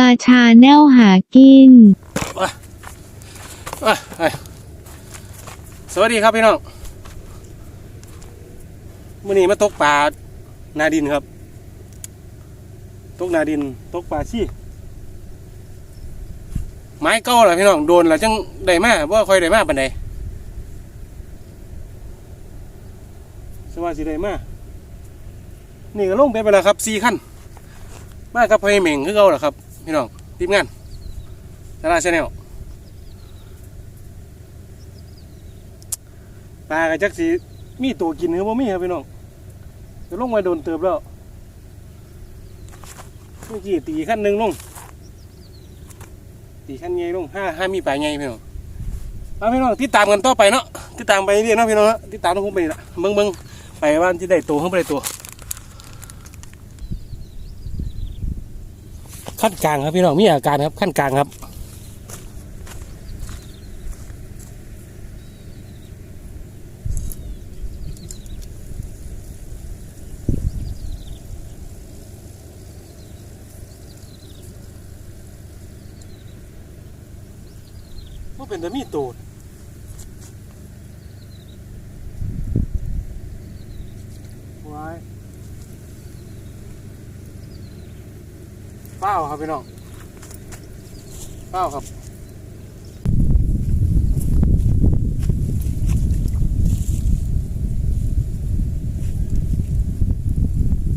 ลาชาแนวหากิน สวัสดีครับพี่น้องมื่อนี้มาตกปลานาดินครับ ตกนาดินตกปลาชี่ไม้เก้าเหรอพี่น้องโดนแล้วจังได้มาว่าคอยได้มาปันใดสวัสดีได้มานี่ก็ลงไปไปแล้วครับสี่ขั้นมากับพ่เหม่งคือเก่าเหรอครับ พี่น้องทีมงานดาราชาแนลปลากระจักสีมีตัวกินหรือบ่มีครับพี่น้องจะลงมาโดนเติบแล้วเมื่อกี้ตีขั้นหนึ่งลงตีขั้นใหญ่ลงห้าห้ามีปลาใหญ่พี่น้องเอาพี่น้องติดตามกันต่อไปเนาะติดตามไปเรื่อยๆเนาะพี่น้องเนาะติดตามน้องผมไปนี่ละเบิ่งเบิ่งไปว่านที่ได้ตัวเขาไม่ได้ตัว ขั้นกลางครับพี่น้องมีอาการครับขั้นกลางครับว่าเป็นแต่มีตูดไว้เป้า ครับพี่น้องเป้าครับ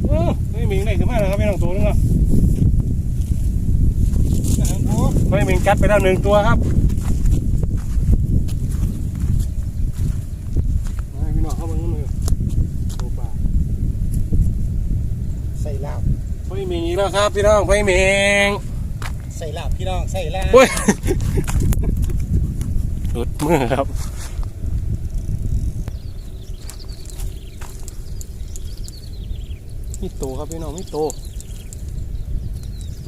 โอ้ไม่มีไหนขึ้นมาแล้วครับพี่น้องตัวนึงครับไม่มีกัดไปแล้วหนึ่งตัวครับ ให้พี่น้องเข้ามามือดูปลา ใส่ลาบ ไฟเมงอีกแล้วครับพี่น้องไฟเมงใส่ลาบพี่น้องใส่ลาบโอ้ยหลุดมือครับมีโตครับพี่น้องมีโต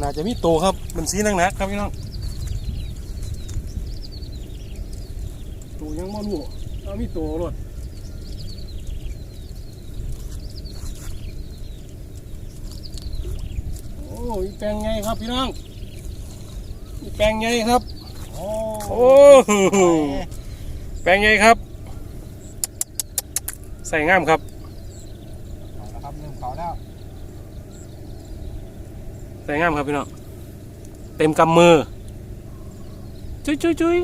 น่าจะมีโตครับมันสีนักๆครับพี่น้องโตยังไม่รู้เอามีโตรถ อ้ยแปลงไงครับพี่น้องอีแปลงไงครับ โอ้โอ้โหแปลงไงครับ ใส่งามครับเอาละครับเริ่มเผาแล้วใส่งามครับพี่น้องเต็มกำมือจุ้ยจุ้ยจุ้ย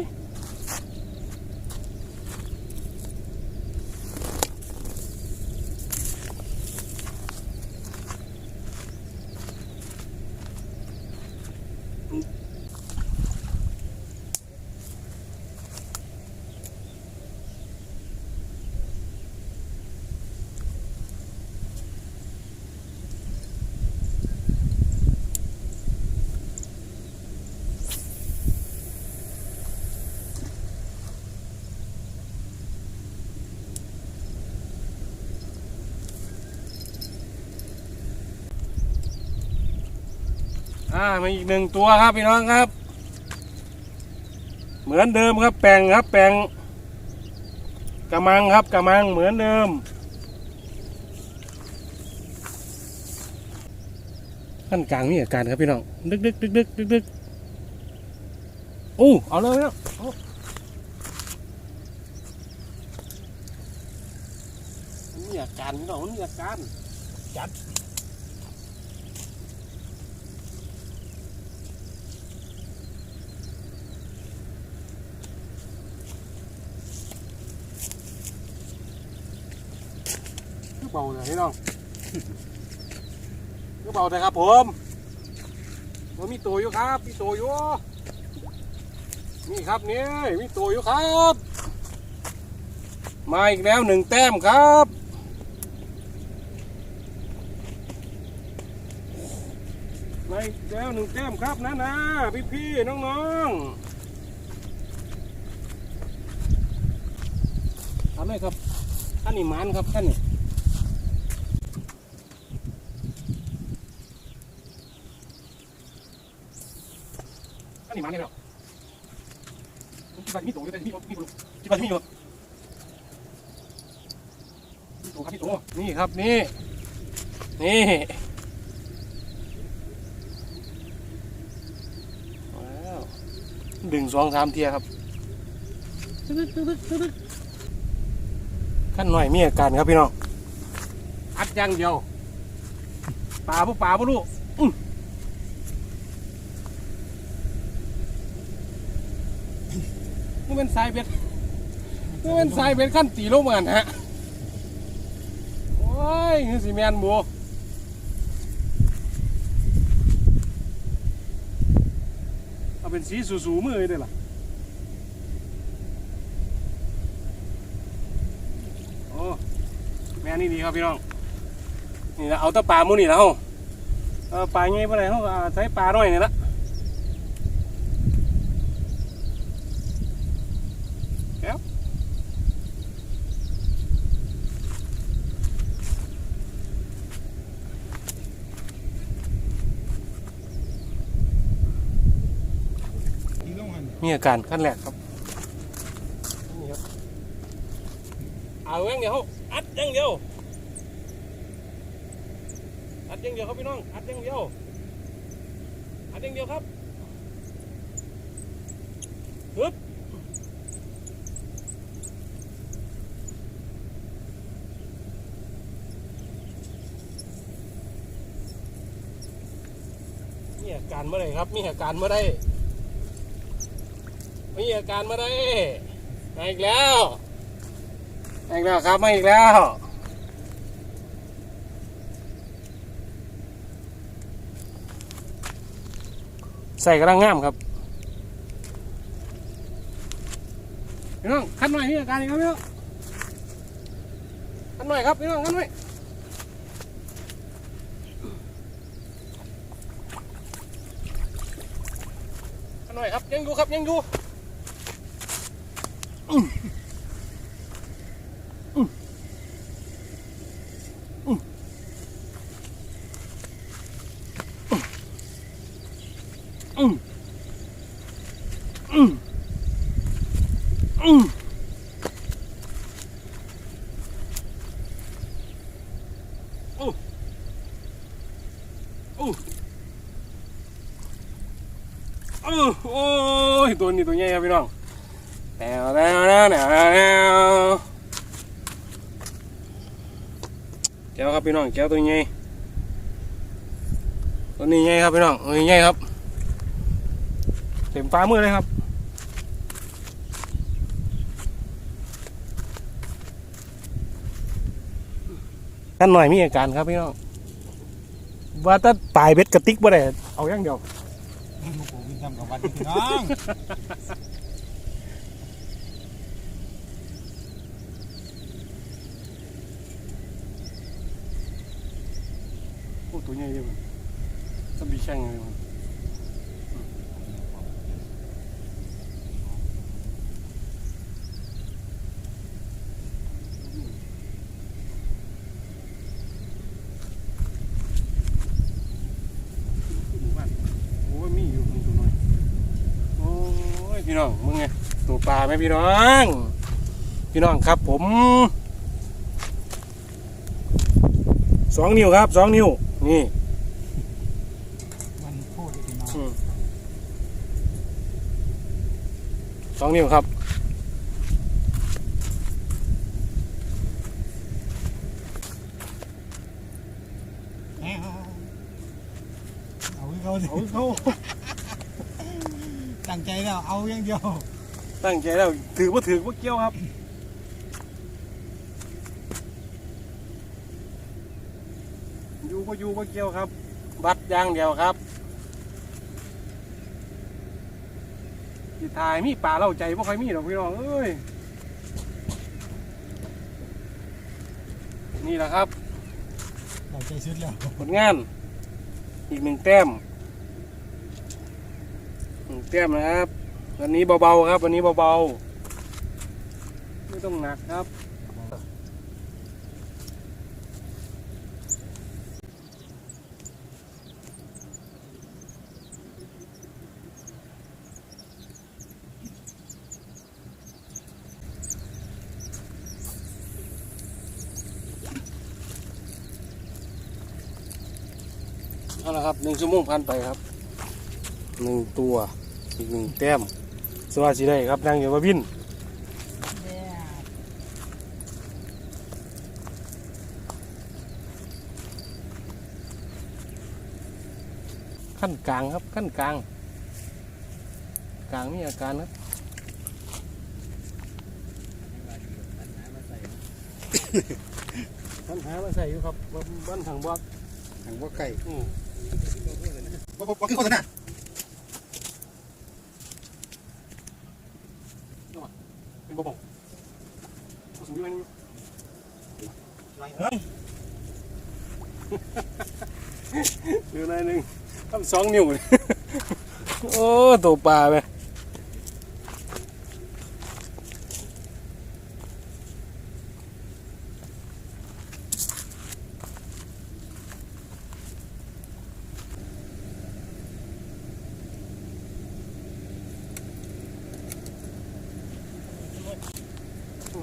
อ่ามาอีกหนึ่งตัวครับพี่น้องครับ เหมือนเดิมครับแปลงครับ แปลงกระมังครับกระมังเหมือนเดิม ขั้นกลางมีอาการครับพี่น้องดึกดึกดึกดึกดึกดึกโอ้เอาเลยครับเอามันมีอาการพี่น้องนมีอาการจัดคือเบาเลยพี่น้องคือเบาเลยครับผมผมมีตัวอยู่ครับ มีตัวอยู่นี่ครับนี่มีตัวอยู่ครับมาอีกแล้วหนึ่งแต้มครับมาอีกแล้วหนึ่งแต้มครับนะนะพี่พี่ๆน้องๆทำเลยครับท่านนี่มันครับท่านนี่ ท่านนี่หมันเลยเหรอผมคิดว่าจะมีตัวอยู่แต่มีมีตัวคิดว่าจะมีอยู่มีตัวครับมีตัวนี่ครับนี่นี่ดึงสองสามเทียครับขั้นหน่อยมีอาการครับพี่น้องอัดอยังเดียวปลาพวกปลาพวกลูกอื้อนี่ เป็นสายเบ็ดนี่เป็นสายเบ็ดขั้นตีลงเหมือนฮะโอ้ยนี่สิแมนบัวเอาเป็นสีสูๆมือเลยเด้อล่ะโอ้แม่นี่ดีครับพี่น้องนี่นะเอาตะปลามูนี่แล้วปลาไงปลาไหนเขาใช้ปลาหน่อยนี่ละแก้ว ที่ลงหัน มีอาการขั้นแรกครับนี่ครับเอาอย่งเดียวอัดอย่างเดียวอัดอย่างเดียวครับพี่น้องอัดอย่างเดียวอัดอย่างเดียวครับฮึบมีอาการเมื่อไรครับมีอาการเมื่อไร มีอาการมาได้มาอีกแล้วมาอีกแล้วครับมาอีกแล้วใส่กระดังงามครับพี่น้องคันหน่อยมีอาการอีกครับพี่น้องคันหน่อยครับพี่น้องคันหน่อยคันหน่อยครับยังอยู่ครับยังอยู่ โอ้ยตัวนี้ตัวใหญ่ครับพี่น้อง แนวแนวแนวแนวแนวแก้วครับพี่น้องแก้วตัวใหญ่ตัวนี้ใหญ่ครับพี่น้องตัวนี้ใหญ่ครับเต็มฟ้ามือเลยครับท่านหน่อยมีอาการครับพี่น้องว่าถ้าตายเบ็ดกระติกบ่ได้เอาอย่างเดียวนี่ลูกปู่วินทำกับวันพี่น้อง โอ้ตัวใหญ่เลยมัน ช่งเลยมันโอ้ยมีอยู่ตัวน้อยโอ้ยพี่น้องมึงไงตัวปลาไหมพี่น้อง พี่น้องครับผมสองนิ้วครับสองนิ้วนี่พูดเลยพี่น้อง อืม สองนิ้วครับแอ้วเอาให้เขาดิเอาเขาตั้งใจแล้วเอาอย่างเดียว ตั้งใจแล้วถือว่าถือว่าเกี่ยวครับอยู่ก็อยู่ก็เกี่ยวครับ บัดอย่างเดียวครับ ที่ถ่ายมีป่าเล่าใจว่าใครมีหรอกพี่น้องเอ้ยนี่แหละครับเราใจสุดแล้วผลงานอีกหนึ่งแต้มหนึ่งแต้มนะครับวันนี้เบาๆครับวันนี้เบาๆไม่ต้องหนักครับ เอาละครับหนึ่งชั่วโมงผ่านไปครับหนึ่งตัวอีกหนึ่งแต้มสวัสดีได้ครับนั่งอยู่ว่าบินขั้นกลางครับขั้นกลาง กลางมีอาการครับปัญหามาใส่อยู่ครับบ้านทางบอดทางว่าไก่อืม ว่าว่าคือโฆษณาเป็นบ่บอกสูงอยู่ไหนนี่เฮ้ยอยู่ไหนหนึ่งทำสองนิ้วเลยโอ้ตัวปลาไป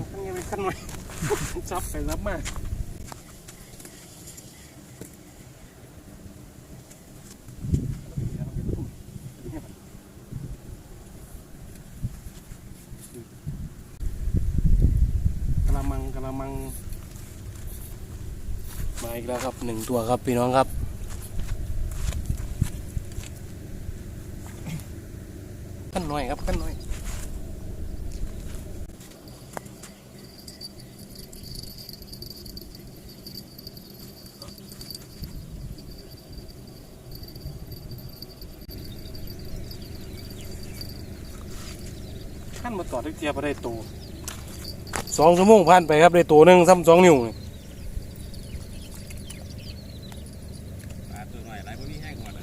ขั้นยังไงขั้นหน่อย จับไป รับมากระมังกระมังมาอีกแล้วครับหนึ่งตัวครับพี่น้องครับขั้นหน่อยครับขั้นหน่อย ขั้นมาต่อได้เทียบไปได้ตัวสองชั่วโมงผ่านไปครับได้ตัวหนึ่งซ้ำสองนิ้วนี่ปลาตัวหน่อยไรพวกนี้แห้งหมดเลย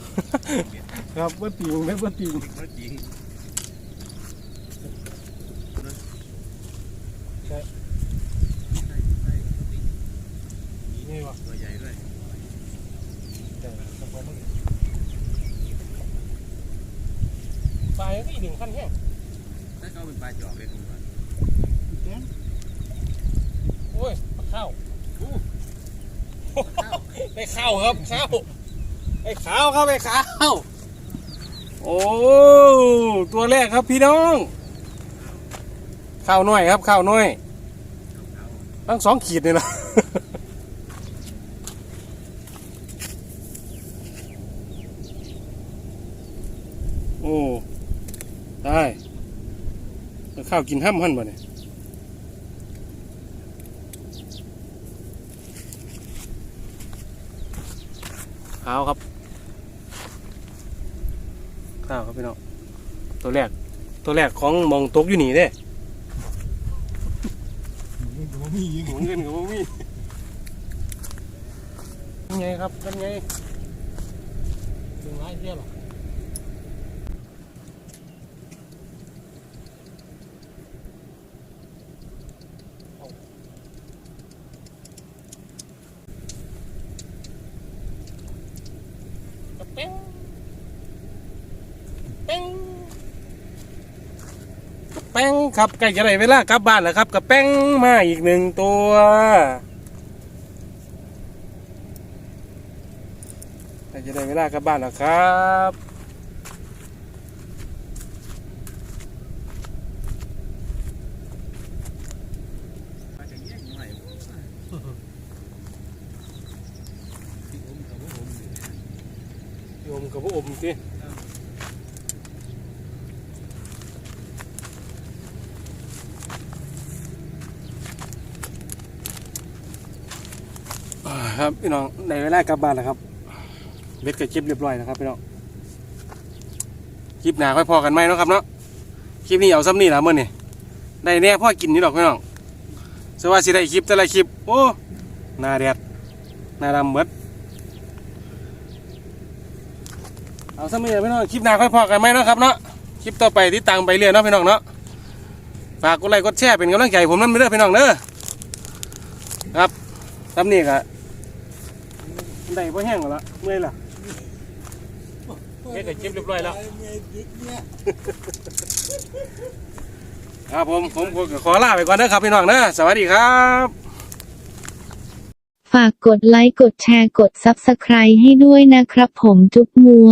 ครับว่าตีงไม่ว่าตีงเขาจริงนี่วะตัวใหญ่ด้วยปลายังอีกหนึ่งขั้นแห้ง ถ้าเขาเป็นปลาจอกเลยทุกคนโอ้ยปลาข้าวได้ข้าวครับข้าวไอ้ขาวครับไอ้ขาวโอ้ตัวแรกครับพี่น้องข้าวน้อยครับข้าวน้อยตั้งสองขีดเลยนะ โอ้ ได้แล้ว ข้าวกินห้ำหั่นบ่เนี่ยข้าวครับ ข้าวครับพี่น้องตัวแรก ตัวแรกของหมองตกอยู่นี่เด้มันก็บ่มีอีกหมุนเงินกับบ่มีเป็นไงครับเป็นไงดึงไม้เทียบหรอกระเป้งเป้งกระแป้ง ครับใกล้จะได้เวลากลับบ้านแล้วครับกระแป้งมาอีกหนึ่งตัวใกล้จะได้เวลากลับบ้านแล้วครับปลาจะแย่งหน่อยที่อมกับว่าอมอยู่เนี่ยโยมกับพระอมสิ ครับพี่น้องในเวลากลับบ้านแล้วครับเบ็ดกับคลิปเรียบร้อยนะครับพี่น้องคลิปหนาค่อยพอกันไหมเนาะครับเนาะคลิปนี้เอาซ้ำนี่ละเมื่อนี่ได้แน่พ่อกินนี่หรอกพี่น้องสวัสดีได้คลิปแต่ละคลิปโอ้หน้าแดดหน้าดำเบิดเอาซะไม่ลยพี่น้องคลิปหนาค่อยพอกันไหมเนาะครับเนาะคลิปต่อไปที่ตังไปเรื่อยเนาะพี่น้องเนาะฝากกดไลค์กดแชร์เป็นกำลังใจผมนั่นไปเด้อพี่น้องเด้อครับทำนี่กะ ได้พอแห้งหมดละเมื่อยละเฮ็ดแต่คลิปเรียบร้อยแล้วเมื่อยดึกเนี่ยครับผมผมก็ขอลาไปก่อนเด้อครับพี่น้องเด้อสวัสดีครับ ฝากกดไลค์กดแชร์กด Subscribe ให้ด้วยนะครับผมจุ๊บมัว